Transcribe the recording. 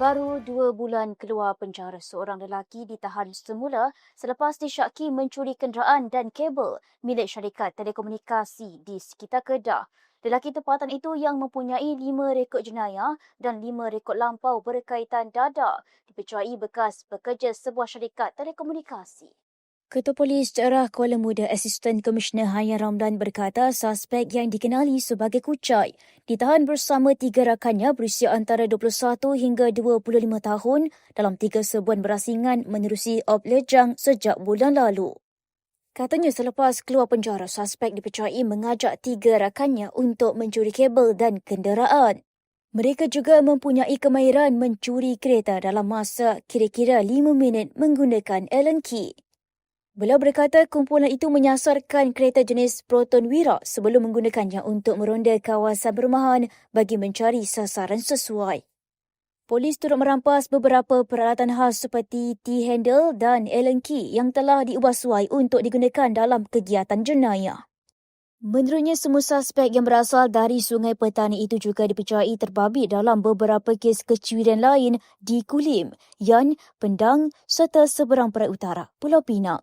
Baru dua bulan keluar penjara, seorang lelaki ditahan semula selepas disyaki mencuri kenderaan dan kabel milik syarikat telekomunikasi di sekitar Kedah. Lelaki tempatan itu yang mempunyai lima rekod jenayah dan lima rekod lampau berkaitan dadah dipercayai bekas bekerja sebuah syarikat telekomunikasi. Ketua Polis Daerah Kuala Muda Asisten Komisioner Haya Ramlan berkata suspek yang dikenali sebagai Kucai ditahan bersama tiga rakannya berusia antara 21 hingga 25 tahun dalam tiga serbuan berasingan menerusi Op Lejang sejak bulan lalu. Katanya selepas keluar penjara, suspek dipercayai mengajak tiga rakannya untuk mencuri kabel dan kenderaan. Mereka juga mempunyai kemahiran mencuri kereta dalam masa kira-kira 5 minit menggunakan Allen key. Beliau berkata kumpulan itu menyasarkan kereta jenis Proton Wira sebelum menggunakannya untuk meronda kawasan perumahan bagi mencari sasaran sesuai. Polis turut merampas beberapa peralatan khas seperti T-handle dan Allen key yang telah diubah suai untuk digunakan dalam kegiatan jenayah. Menurutnya, semua suspek yang berasal dari Sungai Petani itu juga dipercayai terbabit dalam beberapa kes kecurian lain di Kulim, Yan, Pendang serta seberang Perai Utara, Pulau Pinang.